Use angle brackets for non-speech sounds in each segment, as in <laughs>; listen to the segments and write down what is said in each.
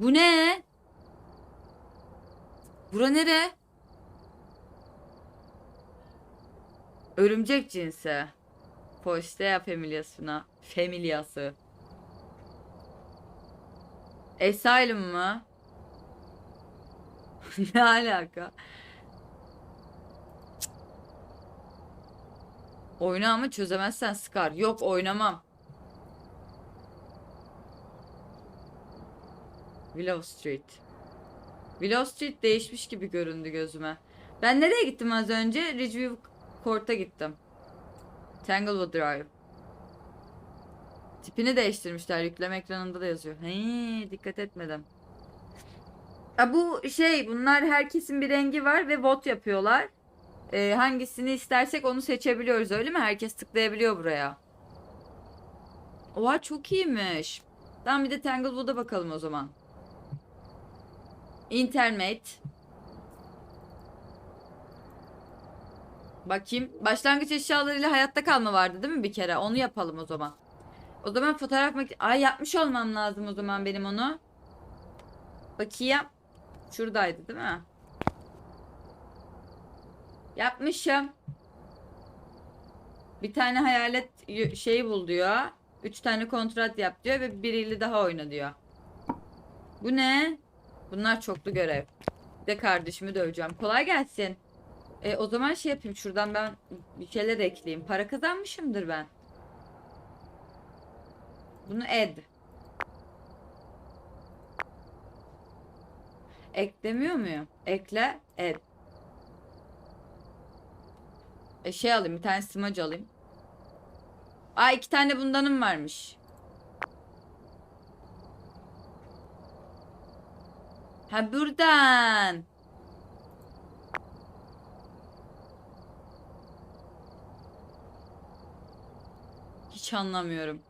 Bu ne? Bura nere? Örümcek cinsi. Postea familyasına. Familyası. Asylum mı? <laughs> ne alaka? Oyna ama çözemezsen sıkar. Yok oynamam. Willow Street. Willow Street değişmiş gibi göründü gözüme. Ben nereye gittim az önce? Ridgeview Court'a gittim. Tanglewood Drive. Tipini değiştirmişler. Yükleme ekranında da yazıyor. Hii, dikkat etmedim. Ha, bu şey bunlar herkesin bir rengi var ve vote yapıyorlar. Ee, hangisini istersek onu seçebiliyoruz öyle mi? Herkes tıklayabiliyor buraya. Oha çok iyiymiş. Tamam bir de Tanglewood'a bakalım o zaman. Intermate. Bakayım. Başlangıç eşyalarıyla hayatta kalma vardı değil mi bir kere? Onu yapalım o zaman. O zaman fotoğraf mak- Ay yapmış olmam lazım o zaman benim onu. Bakayım. Şuradaydı değil mi? Yapmışım. Bir tane hayalet şeyi bul diyor. Üç tane kontrat yap diyor ve biriyle daha oyna diyor. Bu ne? Bunlar çoklu görev. De kardeşimi döveceğim. Kolay gelsin. E, o zaman şey yapayım. Şuradan ben bir şeyler ekleyeyim. Para kazanmışımdır ben. Bunu ed. Eklemiyor muyum? Ekle, ed. E şey alayım. Bir tane smacı alayım. Aa iki tane bundanım varmış. Ha buradan. Hiç anlamıyorum.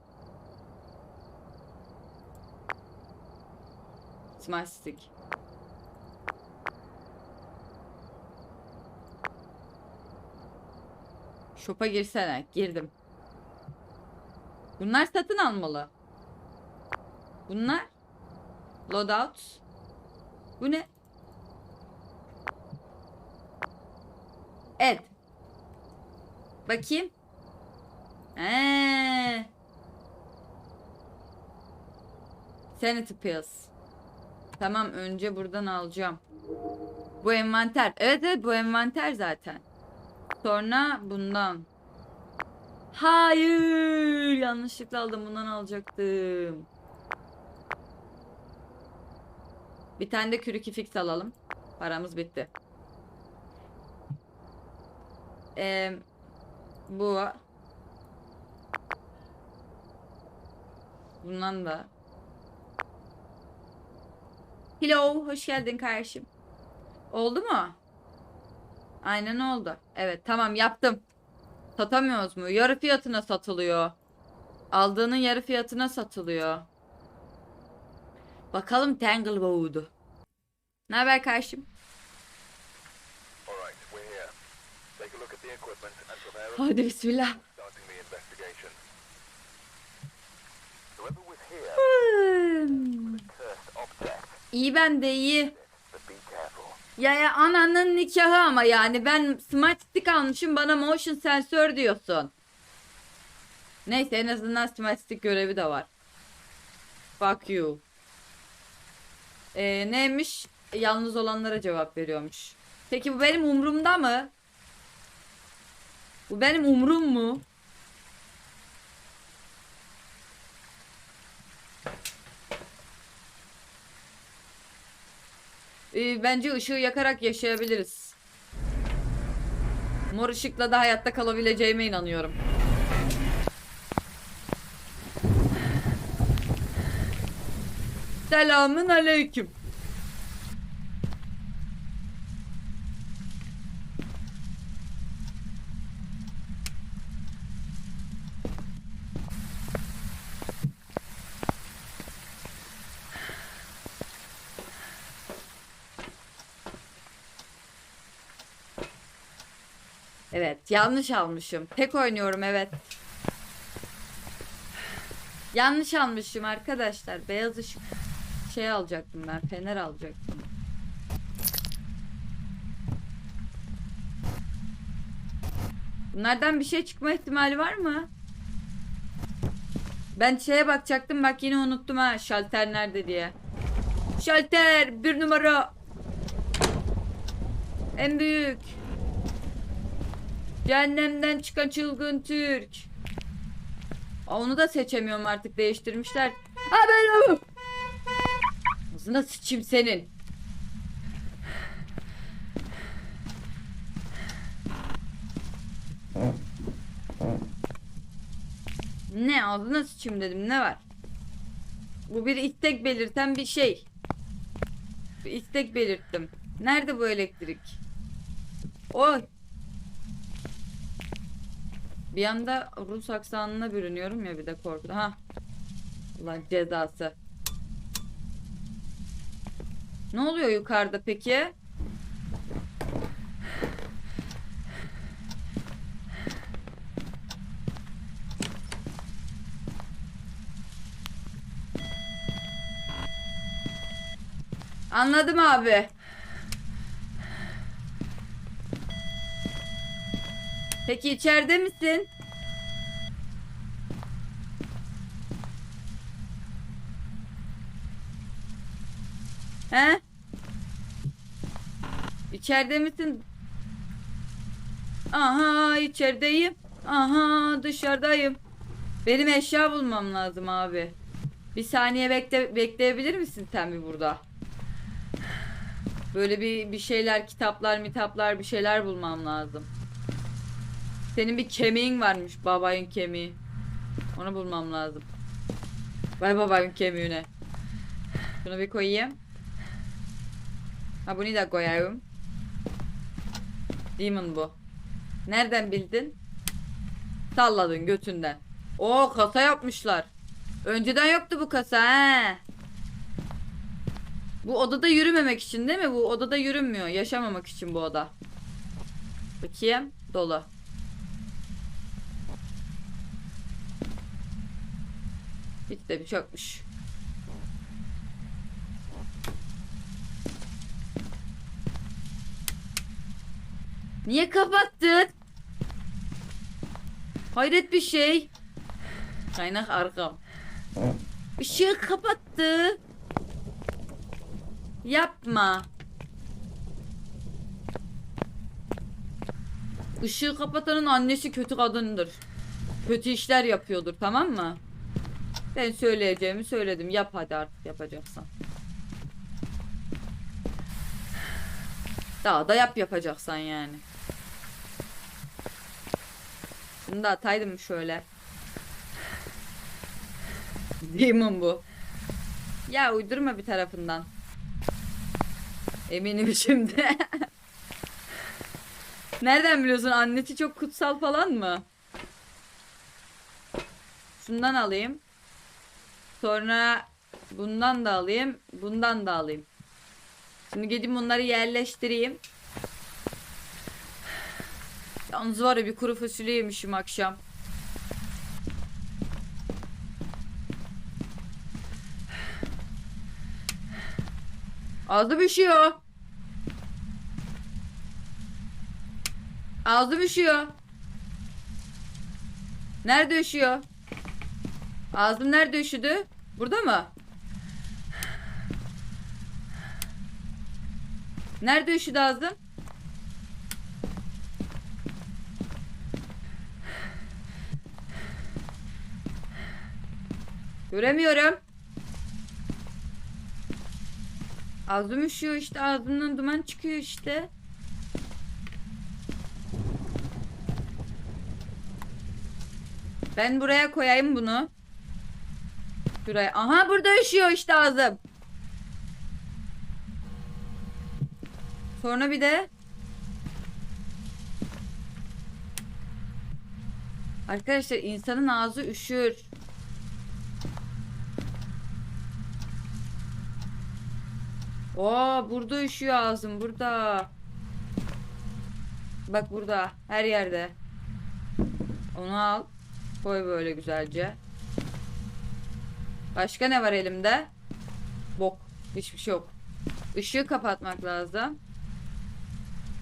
Smart. Shop'a girsene. Girdim. Bunlar satın almalı. Bunlar loadout. Bu ne? Ed. Bakayım. Ee. Sanity Pills. Tamam önce buradan alacağım. Bu envanter. Evet evet bu envanter zaten. Sonra bundan. Hayır. Yanlışlıkla aldım. Bundan alacaktım. Bir tane de kürük fix alalım. Paramız bitti. Ee, bu. Bundan da. Hello, hoş geldin kardeşim. Oldu mu? Aynen oldu. Evet, tamam yaptım. Satamıyoruz mu? Yarı fiyatına satılıyor. Aldığının yarı fiyatına satılıyor. Bakalım Tanglewood'u. Ne haber kardeşim? Hadi bismillah. Hmm. İyi ben de iyi. Ya ya ananın nikahı ama yani ben smart stick almışım bana motion sensör diyorsun. Neyse en azından smart stick görevi de var. Fuck you. Ee, neymiş? Yalnız olanlara cevap veriyormuş. Peki bu benim umrumda mı? Bu benim umrum mu? Ee, bence ışığı yakarak yaşayabiliriz. Mor ışıkla da hayatta kalabileceğime inanıyorum. Selamın aleyküm. Evet, yanlış almışım. Tek oynuyorum evet. Yanlış almışım arkadaşlar. Beyaz ışık. Şey alacaktım ben. Fener alacaktım. Bunlardan bir şey çıkma ihtimali var mı? Ben şeye bakacaktım bak yine unuttum ha şalter nerede diye. Şalter bir numara. En büyük. Cehennemden çıkan çılgın Türk. Aa, onu da seçemiyorum artık değiştirmişler. Ha benim. Ağzına sıçayım senin. Ne ağzına sıçayım dedim ne var? Bu bir istek belirten bir şey. Bir istek belirttim. Nerede bu elektrik? Oy. Bir anda Rus aksanına bürünüyorum ya bir de korkuda. Ha. Ulan cezası. Ne oluyor yukarıda peki? Anladım abi. Peki içeride misin? He? İçeride misin? Aha içerideyim. Aha dışarıdayım. Benim eşya bulmam lazım abi. Bir saniye bekle bekleyebilir misin sen bir burada? Böyle bir bir şeyler, kitaplar, mitaplar bir şeyler bulmam lazım. Senin bir kemiğin varmış, babayın kemiği. Onu bulmam lazım. Vay babayın kemiğine. Şunu bir koyayım. Ha bunu da koyayım. Demon bu. Nereden bildin? Salladın götünden. Oo kasa yapmışlar. Önceden yoktu bu kasa he. Bu odada yürümemek için değil mi? Bu odada yürünmüyor. Yaşamamak için bu oda. Bakayım. Dolu. De bir çokmuş. Niye kapattın? Hayret bir şey. Kaynak arkam. Işığı kapattı. Yapma. Işığı kapatanın annesi kötü kadındır. Kötü işler yapıyordur tamam mı? Ben söyleyeceğimi söyledim. Yap hadi artık yapacaksan. Daha da yap yapacaksan yani. Bunu da ataydım şöyle. Demon bu. Ya uydurma bir tarafından. Eminim şimdi. <laughs> Nereden biliyorsun? Annesi çok kutsal falan mı? Şundan alayım. Sonra bundan da alayım. Bundan da alayım. Şimdi gidip bunları yerleştireyim. Yalnız var ya bir kuru fasulye yemişim akşam. Ağzım üşüyor. Ağzım üşüyor. Nerede üşüyor? Ağzım nerede üşüdü? Burada mı? Nerede üşüdü ağzım? Göremiyorum. Ağzım üşüyor işte ağzımdan duman çıkıyor işte. Ben buraya koyayım bunu. Şuraya. Aha burada üşüyor işte ağzım. Sonra bir de Arkadaşlar insanın ağzı üşür. Oo burada üşüyor ağzım burada. Bak burada her yerde. Onu al. Koy böyle güzelce. Başka ne var elimde? Bok. Hiçbir şey yok. Işığı kapatmak lazım.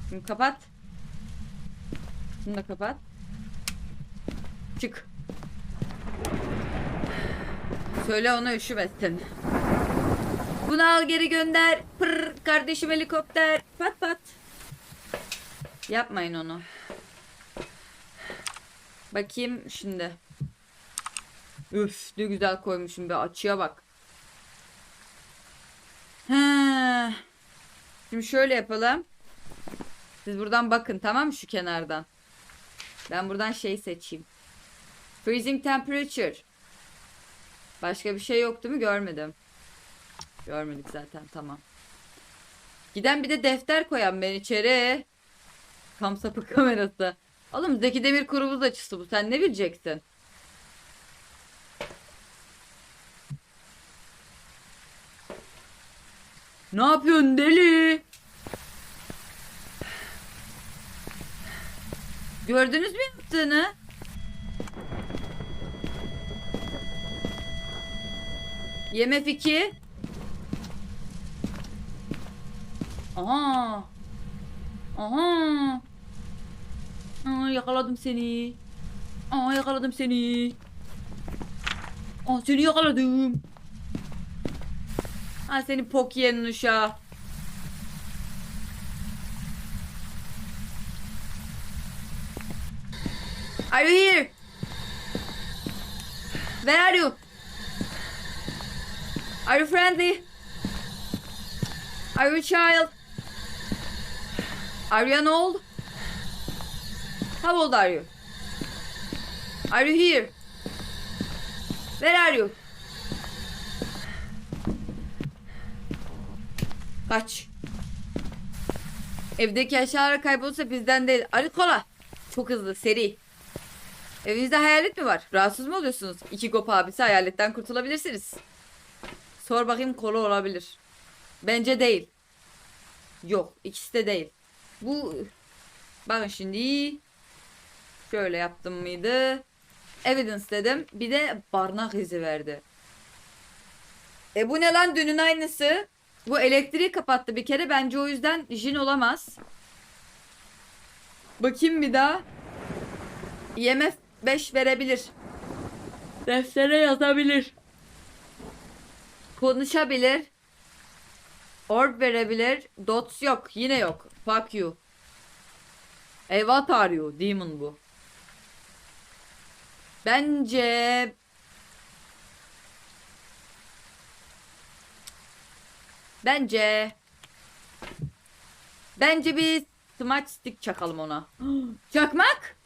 Şimdi kapat. Bunu da kapat. Çık. Söyle ona üşümesin. Bunu al geri gönder. Pırr, kardeşim helikopter. Pat pat. Yapmayın onu. Bakayım şimdi. Üf ne güzel koymuşum bir açıya bak. He. Şimdi şöyle yapalım. Siz buradan bakın tamam mı şu kenardan. Ben buradan şey seçeyim. Freezing temperature. Başka bir şey yok değil mi? Görmedim. Görmedik zaten tamam. Giden bir de defter koyan ben içeri. Tam sapık kamerası. Oğlum Zeki Demir kurumuz açısı bu. Sen ne bileceksin? Ne yapıyorsun deli? Gördünüz mü yaptığını? Yemef 2. Aha. Aha. Aa, yakaladım seni. Aa, yakaladım seni. Aa, seni yakaladım. Ha seni pok yiyenin uşağı. Are you here? Where are you? Are you friendly? Are you a child? Are you an old? How old are you? Are you here? Where are you? Kaç. Evdeki eşyalar kaybolursa bizden değil. Ali kola. Çok hızlı, seri. Evinizde hayalet mi var? Rahatsız mı oluyorsunuz? İki kop abisi hayaletten kurtulabilirsiniz. Sor bakayım kola olabilir. Bence değil. Yok, ikisi de değil. Bu bakın şimdi şöyle yaptım mıydı? Evidence dedim. Bir de barnak izi verdi. E bu ne lan dünün aynısı? Bu elektriği kapattı bir kere. Bence o yüzden jin olamaz. Bakayım bir daha. IMF 5 verebilir. Deftere yazabilir. Konuşabilir. Orb verebilir. Dots yok. Yine yok. Fuck you. What are you? Demon bu. Bence Bence Bence bir smaç stick çakalım ona. <gasps> Çakmak?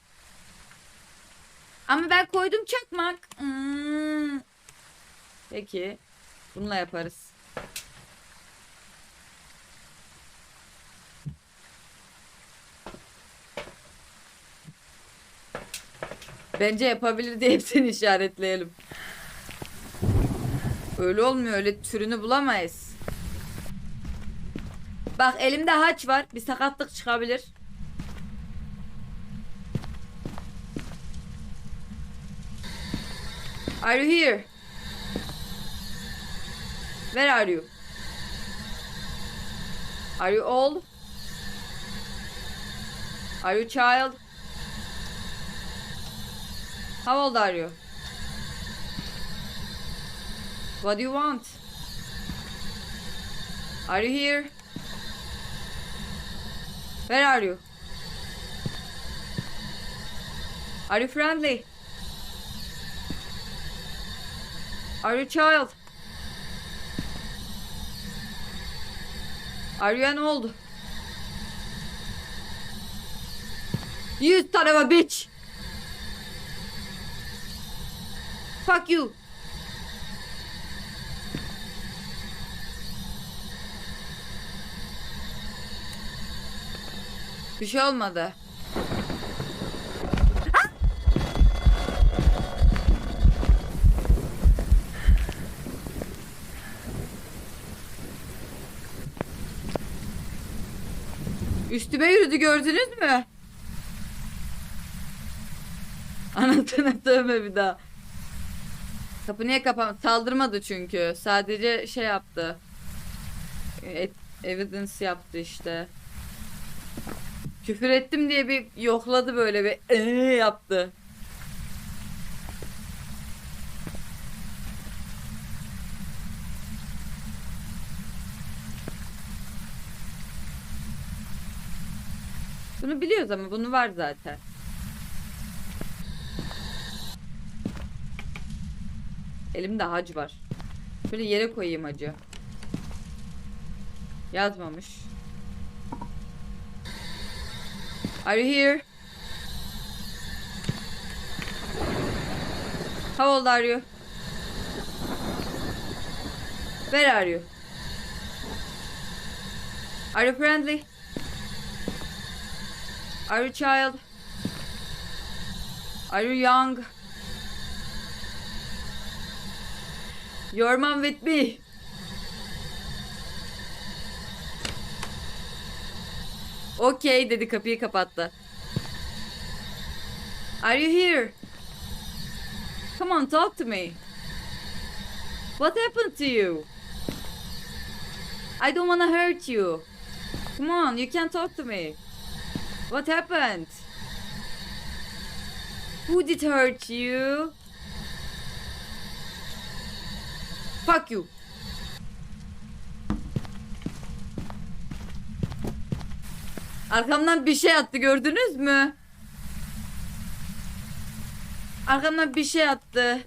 Ama ben koydum çakmak. Hmm. Peki. Bununla yaparız. Bence yapabilir diye hepsini işaretleyelim. Öyle olmuyor. Öyle türünü bulamayız. Bak elimde haç var. Bir sakatlık çıkabilir. Are you here? Where are you? Are you old? Are you child? How old are you? What do you want? Are you here? Where are you? Are you friendly? Are you child? Are you an old? You son of a bitch! Fuck you! Bir şey olmadı. Üstüme yürüdü gördünüz mü? Anasını sövme bir daha. Kapı niye kapan? Saldırmadı çünkü. Sadece şey yaptı. et- evidence yaptı işte. Küfür ettim diye bir yokladı böyle bir ee yaptı. Bunu biliyoruz ama bunu var zaten. Elimde hac var. Şöyle yere koyayım hacı. Yazmamış. Are you here? How old are you? Where are you? Are you friendly? Are you child? Are you young? Your mom with me. Okay dedi kapıyı kapattı. Are you here? Come on talk to me. What happened to you? I don't wanna hurt you. Come on, you can talk to me. What happened? Who did hurt you? Fuck you. Arkamdan bir şey attı gördünüz mü? Arkamdan bir şey attı.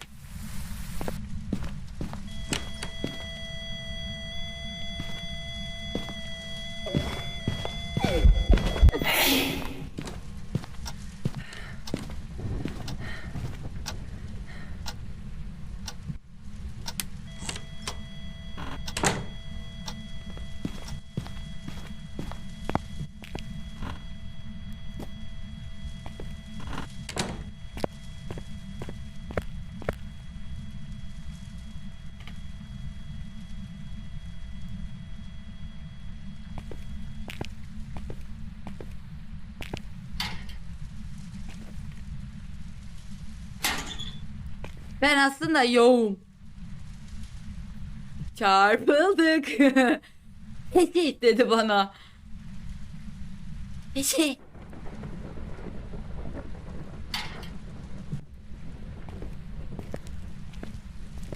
Ben aslında yoğum. Çarpıldık. <laughs> Peki dedi bana. Peki.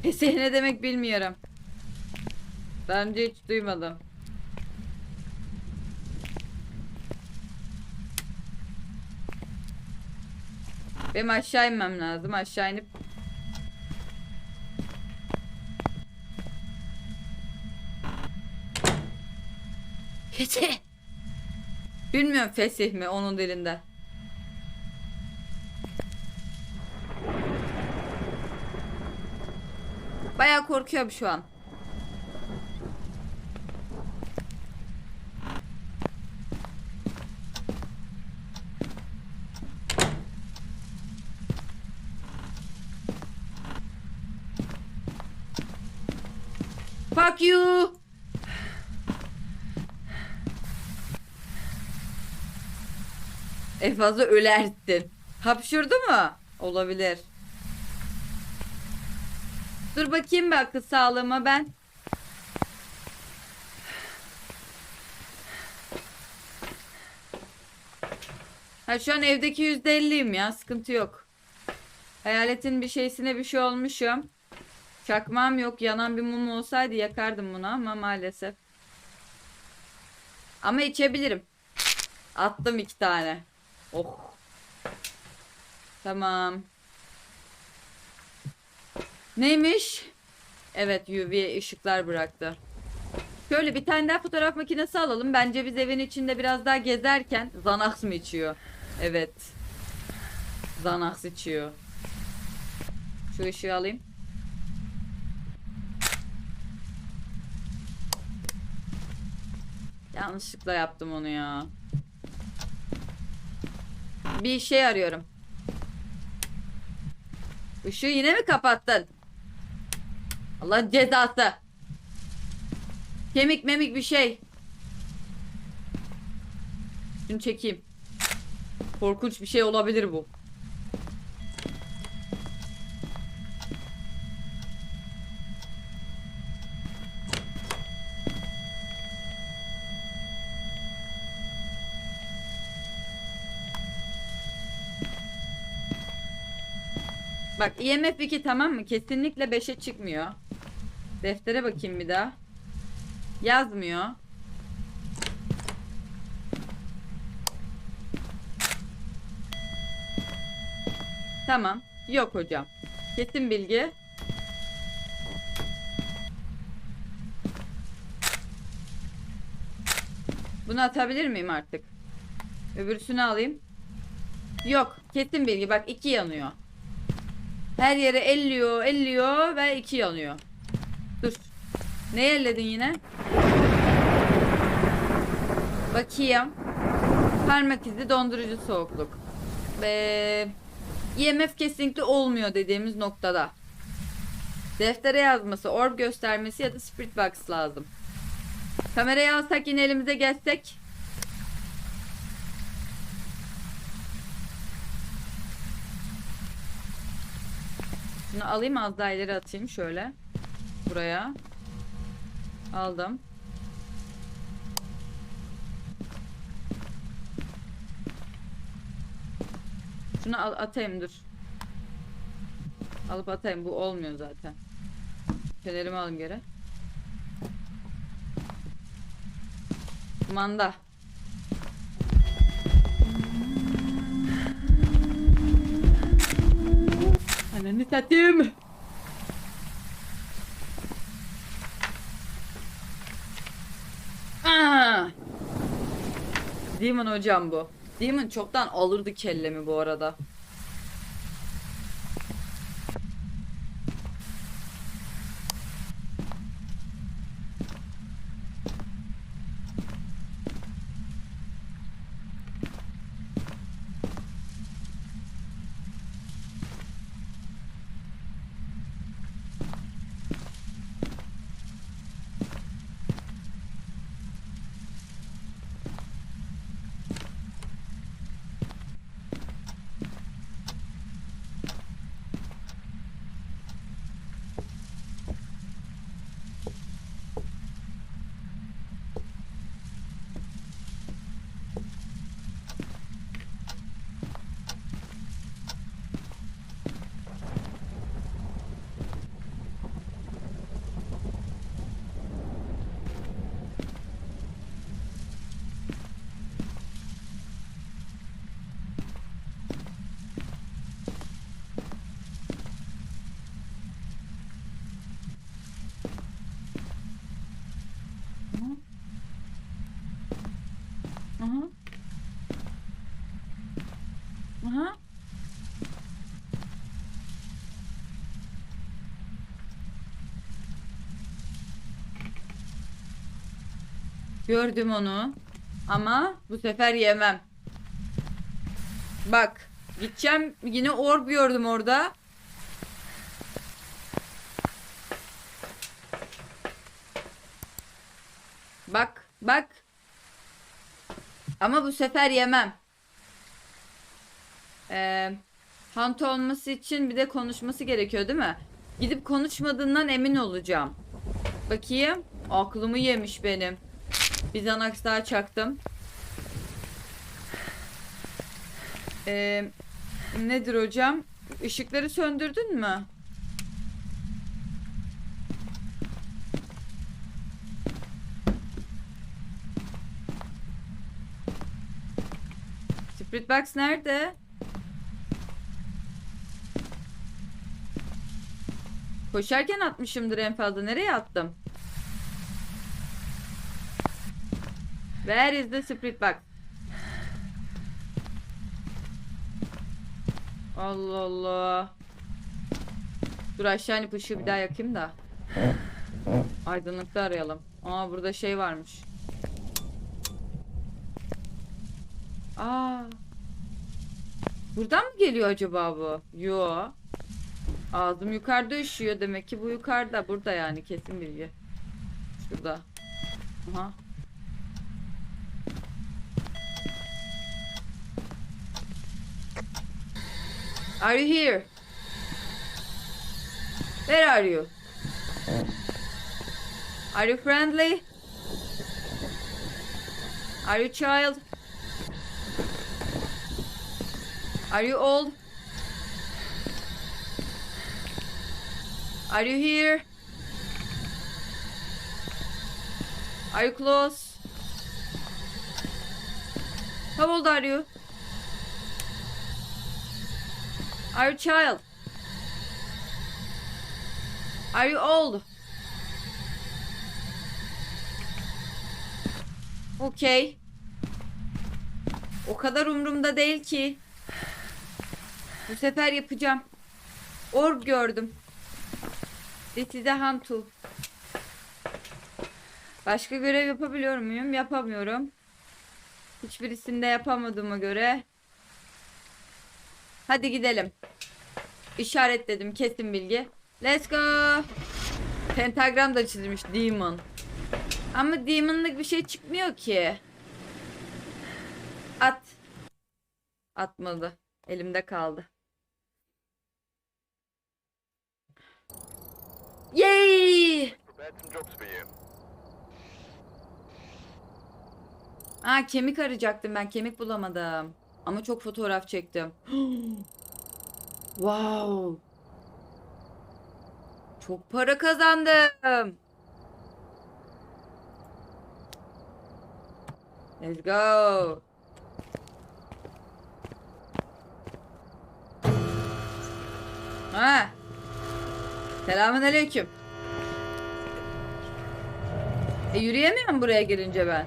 Peki ne demek bilmiyorum. Daha hiç duymadım. Benim aşağı inmem lazım. Aşağı inip Fethi. Bilmiyorum fesih mi onun dilinde. Bayağı korkuyorum şu an. Fuck you. En fazla ölersin. Hapşurdu mu? Olabilir. Dur bakayım bir sağlığıma ben. Ha şu an evdeki yüzde elliyim ya sıkıntı yok. Hayaletin bir şeysine bir şey olmuşum. Çakmağım yok yanan bir mum olsaydı yakardım bunu ama maalesef. Ama içebilirim. Attım iki tane. Oh. Tamam. Neymiş? Evet UV ışıklar bıraktı. Şöyle bir tane daha fotoğraf makinesi alalım. Bence biz evin içinde biraz daha gezerken Xanax mı içiyor? Evet. Xanax içiyor. Şu ışığı alayım. Yanlışlıkla yaptım onu ya. Bir şey arıyorum. Işığı yine mi kapattın? Allah cezası. Kemik memik bir şey. Şunu çekeyim. Korkunç bir şey olabilir bu. Bak IMF 2 tamam mı? Kesinlikle 5'e çıkmıyor. Deftere bakayım bir daha. Yazmıyor. Tamam. Yok hocam. Kesin bilgi. Bunu atabilir miyim artık? Öbürsünü alayım. Yok. Kesin bilgi. Bak iki yanıyor. Her yere elliyor, elliyor ve iki yanıyor. Dur. Ne elledin yine? Bakayım. Parmak izi dondurucu soğukluk. Ve IMF kesinlikle olmuyor dediğimiz noktada. Deftere yazması, orb göstermesi ya da spirit box lazım. Kamerayı alsak yine elimize geçsek. Şunu alayım az atayım şöyle. Buraya. Aldım. Şunu al atayım dur. Alıp atayım bu olmuyor zaten. Fenerimi alayım geri. Kumanda. Ananı satayım. Aa! Demon hocam bu. Demon çoktan alırdı kellemi bu arada. Aha. Aha. Gördüm onu. Ama bu sefer yemem. Bak. Gideceğim yine orb gördüm orada. Bak. Bak. Ama bu sefer yemem. Ee, Hunt olması için bir de konuşması gerekiyor değil mi? Gidip konuşmadığından emin olacağım. Bakayım. Aklımı yemiş benim. Bir Xanax daha çaktım. Ee, nedir hocam? Işıkları söndürdün mü? Spirit Box nerede? Koşarken atmışımdır en fazla. Nereye attım? Where is the Spirit Box? Allah Allah. Dur aşağı inip ışığı bir daha yakayım da. Aydınlıkta arayalım. Aa burada şey varmış. Aa. Buradan mı geliyor acaba bu? Yo. Ağzım yukarıda üşüyor. Demek ki bu yukarıda. Burada yani kesin bilgi. Şurada. Aha. Are you here? Where are you? Are you friendly? Are you child? Are you old? Are you here? Are you close? How old are you? Are you child? Are you old? Okay. O kadar umurumda değil ki. Bu sefer yapacağım. Orb gördüm. Hunt tool. Başka görev yapabiliyor muyum? Yapamıyorum. Hiçbirisinde yapamadığıma göre. Hadi gidelim. İşaretledim kesin bilgi. Let's go. Pentagram da çizilmiş demon. Ama demon'lık bir şey çıkmıyor ki. At. Atmadı. Elimde kaldı. Yay! Ha kemik arayacaktım ben. Kemik bulamadım. Ama çok fotoğraf çektim. <gasps> wow. Çok para kazandım. Let's go. Ha. Selamünaleyküm. E yürüyemiyorum buraya girince ben.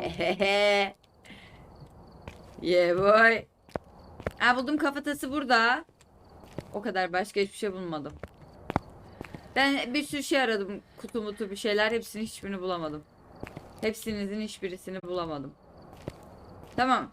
Hehehe. <laughs> yeah boy. Ha buldum kafatası burada. O kadar başka hiçbir şey bulmadım. Ben bir sürü şey aradım. Kutu mutu bir şeyler. Hepsini hiçbirini bulamadım. Hepsinizin hiçbirisini bulamadım. Tamam.